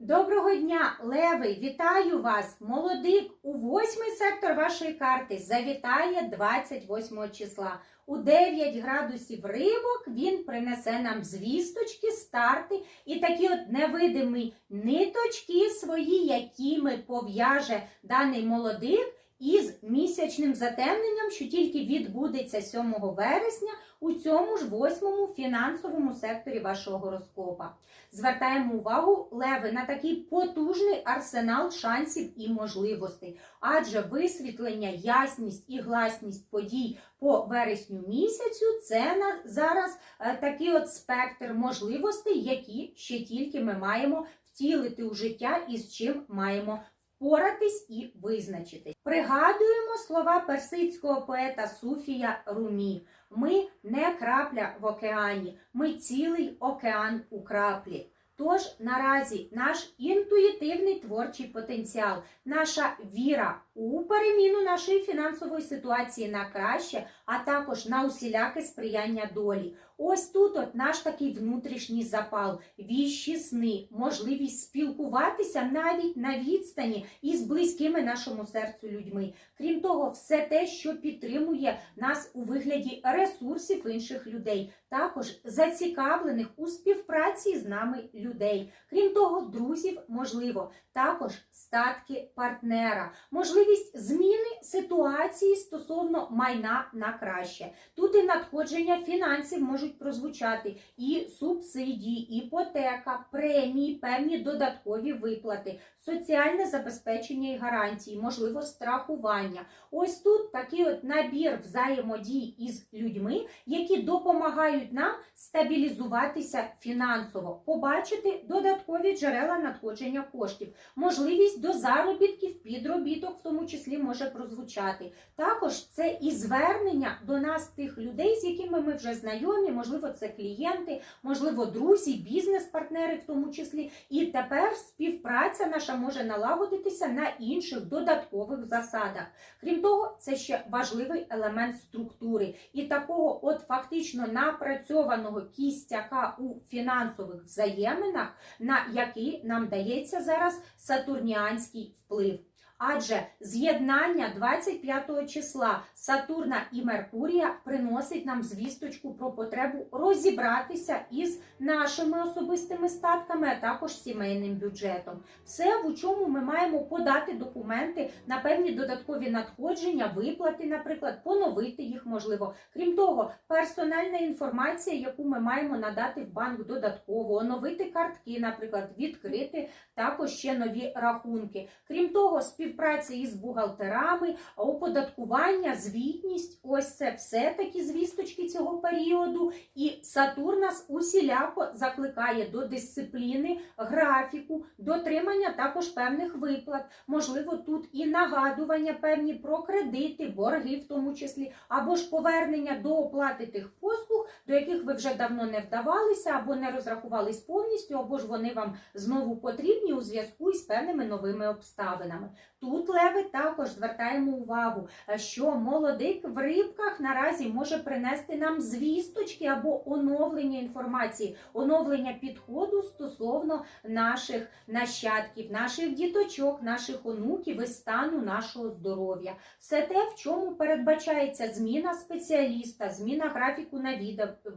Доброго дня, Леви! Вітаю вас! Молодик у восьмий сектор вашої карти завітає 28 числа. У 9 градусів рибок він принесе нам звісточки, старти і такі от невидимі ниточки свої, якими пов'яже даний молодик із місячним затемненням, що тільки відбудеться 7 вересня у цьому ж восьмому фінансовому секторі вашого гороскопа. Звертаємо увагу леви на такий потужний арсенал шансів і можливостей, адже висвітлення, ясність і гласність подій по вересню місяцю це на зараз е, такий от спектр можливостей, які ще тільки ми маємо втілити у життя і з чим маємо впоратись і визначитись. Пригадуємо слова персидського поета Суфія Румі. Ми не крапля в океані, ми цілий океан у краплі. Тож наразі наш інтуїтивний творчий потенціал, наша віра у переміну нашої фінансової ситуації на краще, а також на усіляке сприяння долі. Ось тут от наш такий внутрішній запал, віщі сни, можливість спілкуватися навіть на відстані із близькими нашому серцю людьми. Крім того, все те, що підтримує нас у вигляді ресурсів інших людей, також зацікавлених у співпраці з нами людей. Крім того, друзів можливо, також статки партнера, можливість зміни ситуації стосовно майна на краще. Тут і надходження фінансів можуть прозвучати, і субсидії, іпотека, премії, певні додаткові виплати, соціальне забезпечення і гарантії, можливо, страхування. Ось тут такий от набір взаємодій із людьми, які допомагають нам стабілізуватися фінансово, побачити додаткові джерела надходження коштів, можливість до заробітків, підробіток, в тому числі може прозвучати. Також це і звернення до нас тих людей, з якими ми вже знайомі, можливо, це клієнти, можливо, друзі, бізнес-партнери в тому числі. І тепер співпраця наша може налагодитися на інших додаткових засадах. Крім того, це ще важливий елемент структури і такого, от фактично напрацьованого кістяка у фінансових взаєминах, на який нам дається зараз сатурніанський вплив. Адже з'єднання 25 числа Сатурна і Меркурія приносить нам звісточку про потребу розібратися із нашими особистими статками, а також сімейним бюджетом. Все, в чому ми маємо подати документи на певні додаткові надходження, виплати, наприклад, поновити їх можливо. Крім того, персональна інформація, яку ми маємо надати в банк додатково, оновити картки, наприклад, відкрити також ще нові рахунки. Крім того, співпраця із бухгалтерами, оподаткування, звітність ось це все такі звісточки цього періоду. І Сатурн нас усіляко закликає до дисципліни, графіку, дотримання також певних виплат. Можливо, тут і нагадування певні про кредити, борги в тому числі, або ж повернення до оплати тих послуг, до яких ви вже давно не вдавалися, або не розрахувались повністю, або ж вони вам знову потрібні у зв'язку із певними новими обставинами. Тут леви також звертаємо увагу, що молодик в рибках наразі може принести нам звісточки або оновлення інформації, оновлення підходу стосовно наших нащадків, наших діточок, наших онуків і стану нашого здоров'я. Все те, в чому передбачається зміна спеціаліста, зміна графіку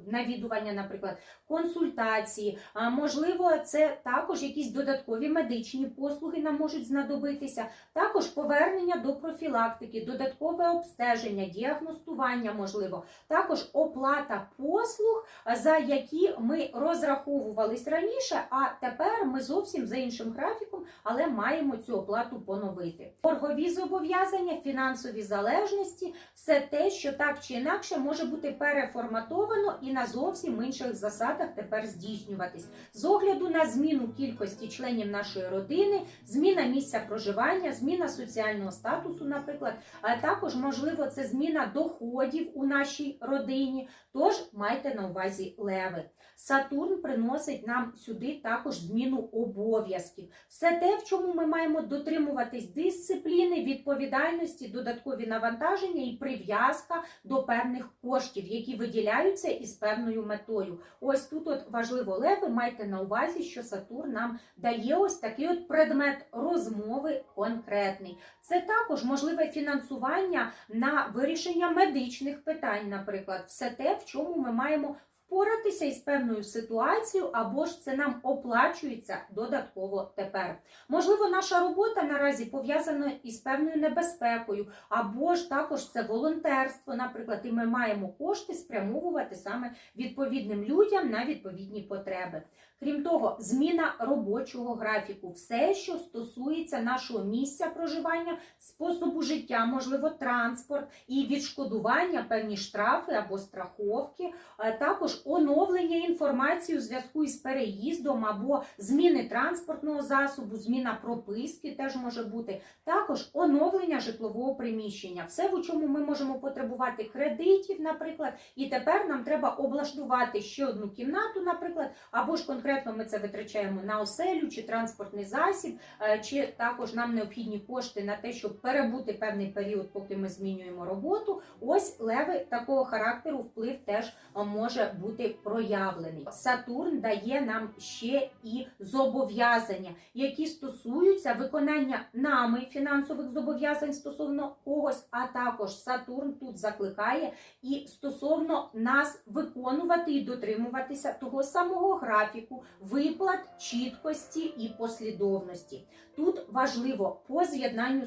навідування, наприклад, консультації. Можливо, це також якісь додаткові медичні послуги нам можуть знадобитися. Також повернення до профілактики, додаткове обстеження, діагностування можливо, також оплата послуг, за які ми розраховувались раніше, а тепер ми зовсім за іншим графіком, але маємо цю оплату поновити. Боргові зобов'язання, фінансові залежності все те, що так чи інакше може бути переформатовано і на зовсім інших засадах тепер здійснюватись. З огляду на зміну кількості членів нашої родини, зміна місця проживання, зміна соціального статусу, наприклад, а також можливо це зміна доходів у нашій родині. Тож майте на увазі леви. Сатурн приносить нам сюди також зміну обов'язків. Все те, в чому ми маємо дотримуватись дисципліни, відповідальності, додаткові навантаження і прив'язка до певних коштів, які виділяються із певною метою. Ось тут от важливо леви, майте на увазі, що Сатурн нам дає ось такий от предмет розмови конкретний. Це також можливе фінансування на вирішення медичних питань, наприклад, все те, в чому ми маємо впоратися із певною ситуацією, або ж це нам оплачується додатково тепер. Можливо, наша робота наразі пов'язана із певною небезпекою, або ж також це волонтерство, наприклад, і ми маємо кошти спрямовувати саме відповідним людям на відповідні потреби. Крім того, зміна робочого графіку, все, що стосується нашого місця проживання, способу життя, можливо, транспорт і відшкодування, певні штрафи або страховки, також оновлення інформації у зв'язку із переїздом або зміни транспортного засобу, зміна прописки теж може бути. Також оновлення житлового приміщення, все, в чому ми можемо потребувати кредитів, наприклад, і тепер нам треба облаштувати ще одну кімнату, наприклад, або ж конкретно ми це витрачаємо на оселю чи транспортний засіб, е, чи також нам необхідні кошти на те, щоб перебути певний період, поки ми змінюємо роботу. Ось леви такого характеру вплив теж е, може бути проявлений. Сатурн дає нам ще і зобов'язання, які стосуються виконання нами фінансових зобов'язань стосовно когось, а також Сатурн тут закликає і стосовно нас виконувати і дотримуватися того самого графіку виплат, чіткості і послідовності. Тут важливо по з'єднанню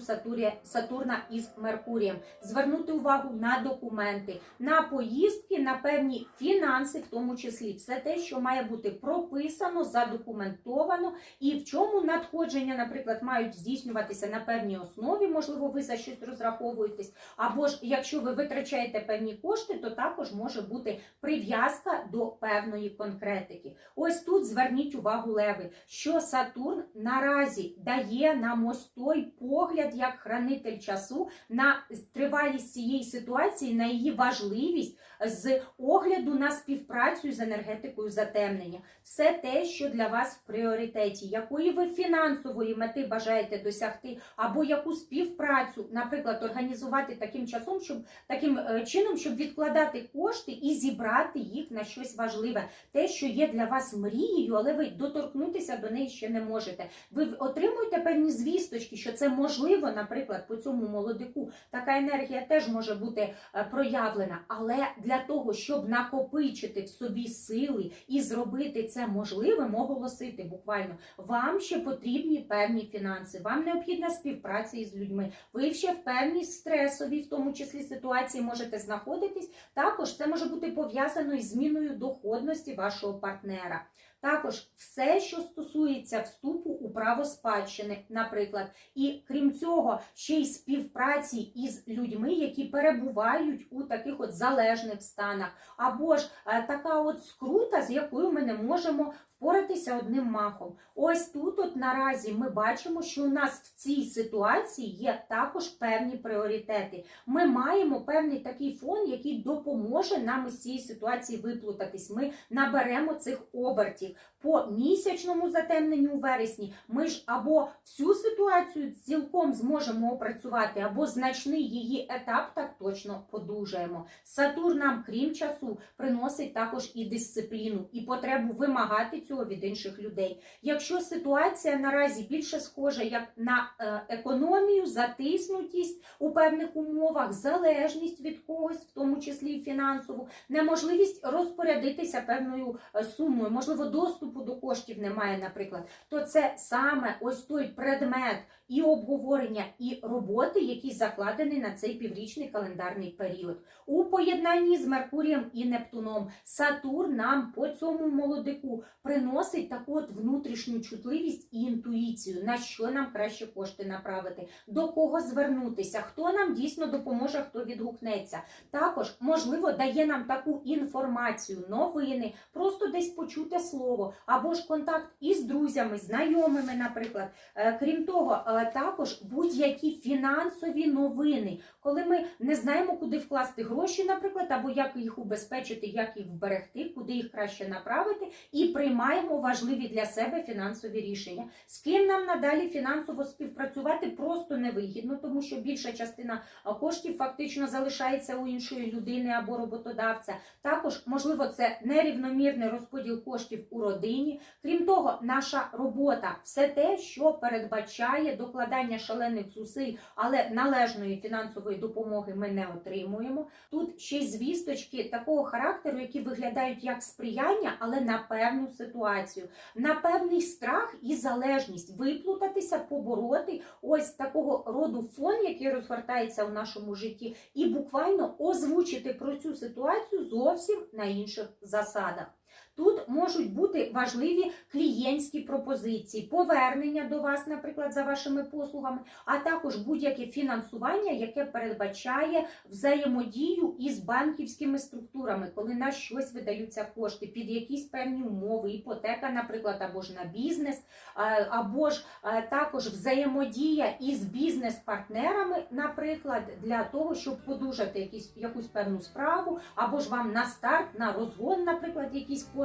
Сатурна із Меркурієм звернути увагу на документи, на поїздки, на певні фінанси, в тому числі все те, що має бути прописано, задокументовано, і в чому надходження, наприклад, мають здійснюватися на певній основі. Можливо, ви за щось розраховуєтесь, або ж якщо ви витрачаєте певні кошти, то також може бути прив'язка до певної конкретики. Ось тут зверніть увагу, леви, що Сатурн наразі дає нам ось той погляд як хранитель часу на тривалість цієї ситуації, на її важливість з огляду на співпрацю з енергетикою затемнення. Все те, що для вас в пріоритеті, якої ви фінансової мети бажаєте досягти, або яку співпрацю, наприклад, організувати таким часом, щоб таким е, чином, щоб відкладати кошти і зібрати їх на щось важливе, те, що є для вас мрією, але ви доторкнутися до неї ще не можете. Ви отримуєте певні звісточки, що це можливо, наприклад, по цьому молодику. Така енергія теж може бути е, проявлена, але для того, щоб накопичити в собі сили і зробити це можливим, оголосити буквально, вам ще потрібні певні фінанси, вам необхідна співпраця із людьми. Ви ще в певній стресовій, в тому числі ситуації, можете знаходитись. Також це може бути пов'язано із зміною доходності вашого партнера. Також все, що стосується вступу у право спадщини, наприклад, і крім цього, ще й співпраці із людьми, які перебувають у таких от залежних станах, або ж е, така от скрута, з якою ми не можемо впоратися одним махом. Ось тут, от наразі, ми бачимо, що у нас в цій ситуації є також певні пріоритети. Ми маємо певний такий фон, який допоможе нам із цієї ситуації виплутатись. Ми наберемо цих обертів. По місячному затемненню у вересні ми ж або всю ситуацію цілком зможемо опрацювати, або значний її етап так точно подужаємо. Сатурн нам, крім часу, приносить також і дисципліну, і потребу вимагати цього від інших людей. Якщо ситуація наразі більше схожа як на е, економію, затиснутість у певних умовах, залежність від когось, в тому числі і фінансову, неможливість розпорядитися певною е, сумою, можливо, доступу до коштів немає, наприклад, то це саме ось той предмет і обговорення, і роботи, який закладений на цей піврічний календарний період. У поєднанні з Меркурієм і Нептуном Сатурн нам по цьому молодику приносить таку от внутрішню чутливість і інтуїцію, на що нам краще кошти направити, до кого звернутися, хто нам дійсно допоможе, хто відгукнеться. Також, можливо, дає нам таку інформацію, новини, просто десь почуте слово, або ж контакт із друзями, знайомими, наприклад. Е, Крім того, е, також будь-які фінансові новини, коли ми не знаємо, куди вкласти гроші, наприклад, або як їх убезпечити, як їх вберегти, куди їх краще направити, і приймаємо важливі для себе фінансові рішення. З ким нам надалі фінансово співпрацювати просто невигідно, тому що більша частина коштів фактично залишається у іншої людини або роботодавця. Також можливо це нерівномірний розподіл коштів у родині. Крім того, наша робота все те, що передбачає докладання шалених зусиль, але належної фінансової допомоги ми не отримуємо. Тут ще й звісточки такого характеру, які виглядають як сприяння, але на певну ситуацію, на певний страх і залежність виплутатися, побороти ось такого роду фон, який розгортається в нашому житті, і буквально озвучити про цю ситуацію зовсім на інших засадах. Тут можуть бути важливі клієнтські пропозиції, повернення до вас, наприклад, за вашими послугами, а також будь-яке фінансування, яке передбачає взаємодію із банківськими структурами, коли на щось видаються кошти під якісь певні умови, іпотека, наприклад, або ж на бізнес, або ж також взаємодія із бізнес-партнерами, наприклад, для того, щоб подужати якісь якусь певну справу, або ж вам на старт, на розгон, наприклад, якісь кошти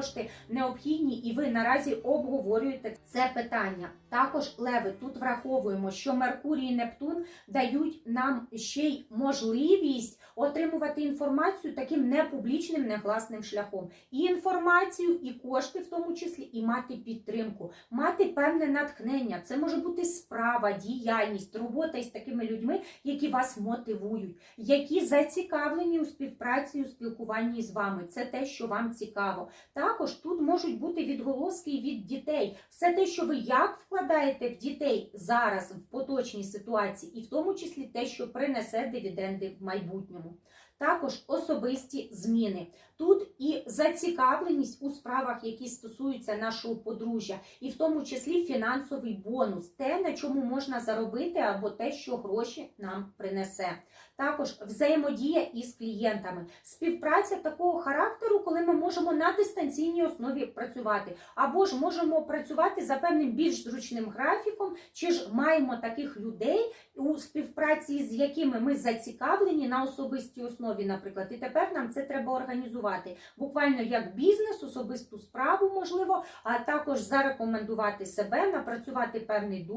необхідні, і ви наразі обговорюєте це питання. Також леви тут враховуємо, що Меркурій і Нептун дають нам ще й можливість отримувати інформацію таким непублічним, негласним шляхом. І інформацію, і кошти, в тому числі, і мати підтримку, мати певне натхнення. Це може бути справа, діяльність, робота із такими людьми, які вас мотивують, які зацікавлені у співпраці, у спілкуванні з вами. Це те, що вам цікаво. Також тут можуть бути відголоски від дітей. Все те, що ви як вкладаєте в дітей зараз в поточній ситуації, і в тому числі те, що принесе дивіденди в майбутньому. Також особисті зміни. Тут і зацікавленість у справах, які стосуються нашого подружжя, і в тому числі фінансовий бонус, те, на чому можна заробити, або те, що гроші нам принесе. Також взаємодія із клієнтами, співпраця такого характеру, коли ми можемо на дистанційній основі працювати, або ж можемо працювати за певним більш зручним графіком, чи ж маємо таких людей, у співпраці з якими ми зацікавлені на особистій основі, наприклад, і тепер нам це треба організувати. Буквально як бізнес, особисту справу можливо, а також зарекомендувати себе, напрацювати певний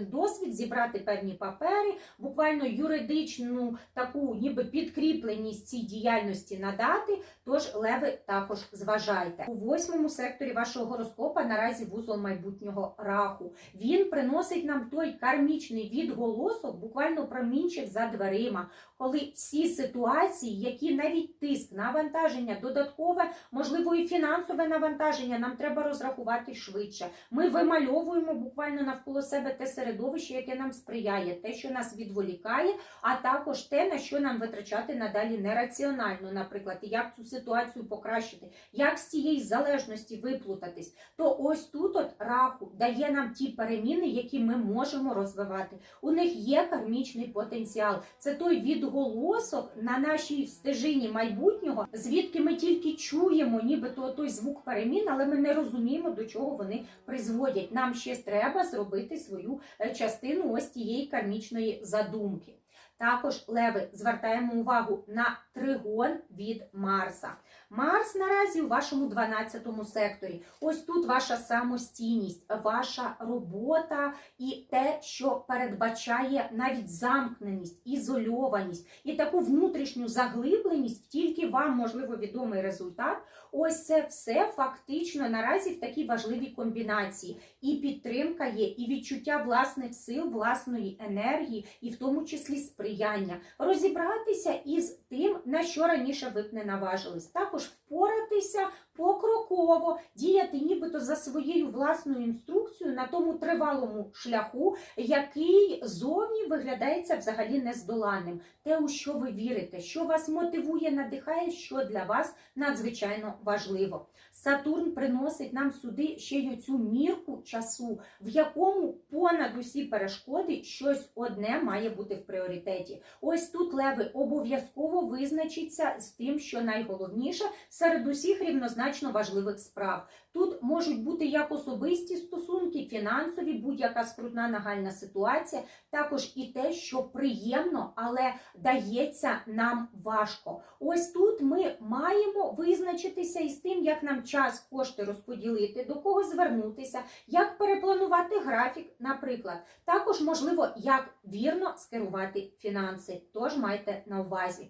досвід, зібрати певні папери, буквально юридичну таку, ніби підкріпленість цій діяльності надати. Тож леви також зважайте у восьмому секторі вашого гороскопа. Наразі вузол майбутнього раху. Він приносить нам той кармічний відголосок, буквально промінчик за дверима, коли всі ситуації, які навіть тиск, навантаження, додаткове, можливо, і фінансове навантаження, нам треба розрахувати швидше. Ми вимальовуємо буквально навколо себе те середовище, яке нам сприяє, те, що нас відволікає, а також те, на що нам витрачати надалі нераціонально, наприклад, і як цю ситуацію покращити, як з цієї залежності виплутатись. То ось тут от раху дає нам ті переміни, які ми можемо розвивати. У них є кармічний потенціал. Це той відголосок на нашій стежині майбутнього, звідки ми тільки чуємо, нібито той звук перемін, але ми не розуміємо, до чого вони призводять. Нам ще треба зробити свою е, частину ось тієї кармічної задумки. Також леви звертаємо увагу на тригон від Марса. Марс наразі у вашому 12 секторі. Ось тут ваша самостійність, ваша робота і те, що передбачає навіть замкненість, ізольованість і таку внутрішню заглибленість, тільки вам можливо відомий результат. Ось це все фактично наразі в такій важливій комбінації. І підтримка є, і відчуття власних сил, власної енергії, і в тому числі сприяння. Розібратися із тим, на що раніше ви б не наважились. Також впоратися покроково, діяти нібито за своєю власною інструкцією на тому тривалому шляху, який зовні виглядається взагалі нездоланним. Те, у що ви вірите, що вас мотивує, надихає, що для вас надзвичайно важливо. Сатурн приносить нам сюди ще й цю мірку часу, в якому понад усі перешкоди щось одне має бути в пріоритеті. Ось тут леви обов'язково визначиться з тим, що найголовніше серед усіх рівнозначних однозначно важливих справ. Тут можуть бути як особисті стосунки, фінансові, будь-яка скрутна нагальна ситуація, також і те, що приємно, але дається нам важко. Ось тут ми маємо визначитися із тим, як нам час кошти розподілити, до кого звернутися, як перепланувати графік, наприклад. Також можливо, як вірно скерувати фінанси. Тож майте на увазі.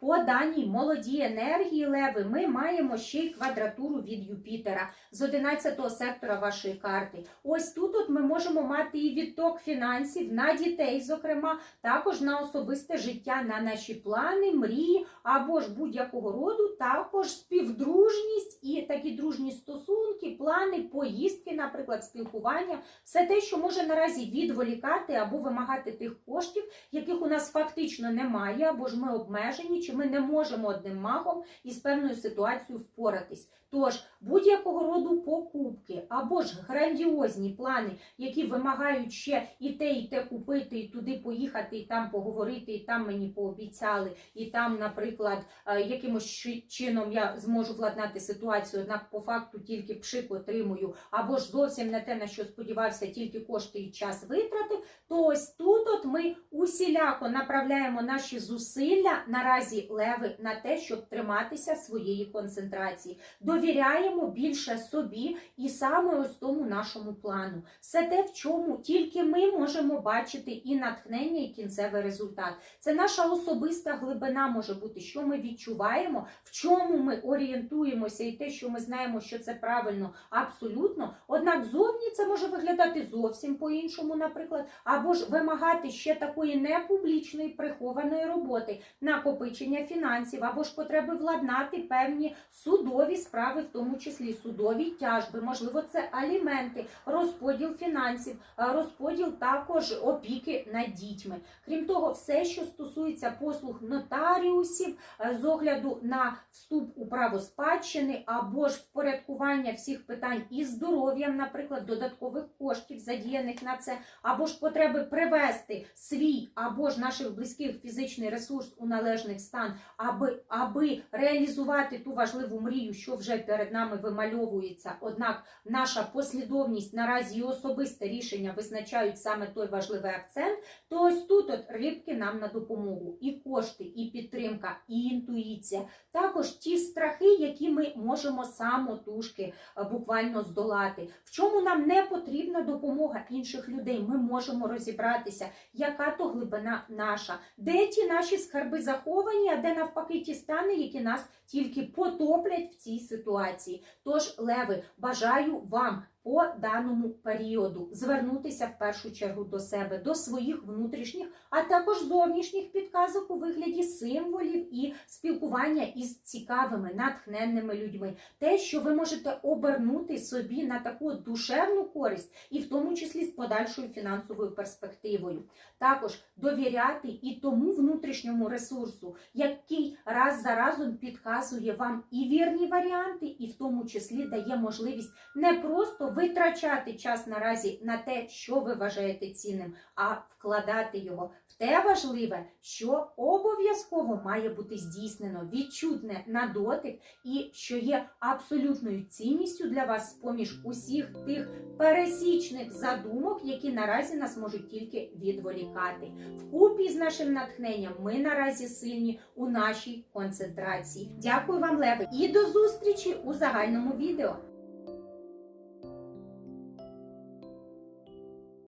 По даній молодій енергії леви ми маємо ще й квадратуру від Юпітера з 11 сектора вашої карти. Ось тут от ми можемо мати і відток фінансів на дітей, зокрема, також на особисте життя, на наші плани, мрії або ж будь-якого роду, також співдружність і такі дружні стосунки, плани, поїздки, наприклад, спілкування, все те, що може наразі відволікати або вимагати тих коштів, яких у нас фактично немає, або ж ми обмежені, чи ми не можемо одним махом із певною ситуацією впоратись. Тож будь-якого роду покупки або ж грандіозні плани, які вимагають ще і те, і те купити, і туди поїхати, і там поговорити, і там мені пообіцяли, і там, наприклад, е, якимось чином я зможу владнати ситуацію, однак по факту тільки пшик отримую, або ж зовсім не те, на що сподівався, тільки кошти і час витратив. То ось тут от ми усіляко направляємо наші зусилля наразі леви на те, щоб триматися своєї концентрації. Довіряємо більше собі і саме ось тому нашому плану. Все те, в чому тільки ми можемо бачити і натхнення, і кінцевий результат. Це наша особиста глибина може бути, що ми відчуваємо, в чому ми орієнтуємося, і те, що ми знаємо, що це правильно, абсолютно. Однак зовні це може виглядати зовсім по-іншому, наприклад, або ж вимагати ще такої непублічної прихованої роботи, накопичення фінансів, або ж потреби владнати певні судові справи, в тому числі судові тяжби, можливо, це аліменти, розподіл фінансів, е, розподіл також опіки над дітьми. Крім того, все, що стосується послуг нотаріусів, е, з огляду на вступ у право спадщини або ж впорядкування всіх питань із здоров'ям, наприклад, додаткових коштів задіяних на це, або ж потреби привести свій або ж наших близьких фізичний ресурс у належний стан, аби, аби реалізувати ту важливу мрію, що вже перед нами вимальовується. Однак наша послідовність наразі і особисте рішення визначають саме той важливий акцент. То ось тут от рибки нам на допомогу. І кошти, і підтримка, і інтуїція. Також ті страхи, які ми можемо самотужки е, буквально здолати. В чому нам не потрібна допомога інших людей. Ми можемо розібратися, яка то глибина наша, де ті наші скарби заховані, а де навпаки ті стани, які нас тільки потоплять в цій ситуації. Тож, леви, бажаю вам по даному періоду звернутися в першу чергу до себе, до своїх внутрішніх, а також зовнішніх підказок у вигляді символів і спілкування із цікавими, натхненними людьми. Те, що ви можете обернути собі на таку душевну користь, і в тому числі з подальшою фінансовою перспективою. Також довіряти і тому внутрішньому ресурсу, який раз за разом підказує вам і вірні варіанти, і в тому числі дає можливість не просто витрачати час наразі на те, що ви вважаєте цінним, а вкладати його в те важливе, що обов'язково має бути здійснено, відчутне на дотик, і що є абсолютною цінністю для вас з-поміж усіх тих пересічних задумок, які наразі нас можуть тільки відволікати. Вкупі з нашим натхненням ми наразі сильні у нашій концентрації. Дякую вам, Леви, і до зустрічі у загальному відео.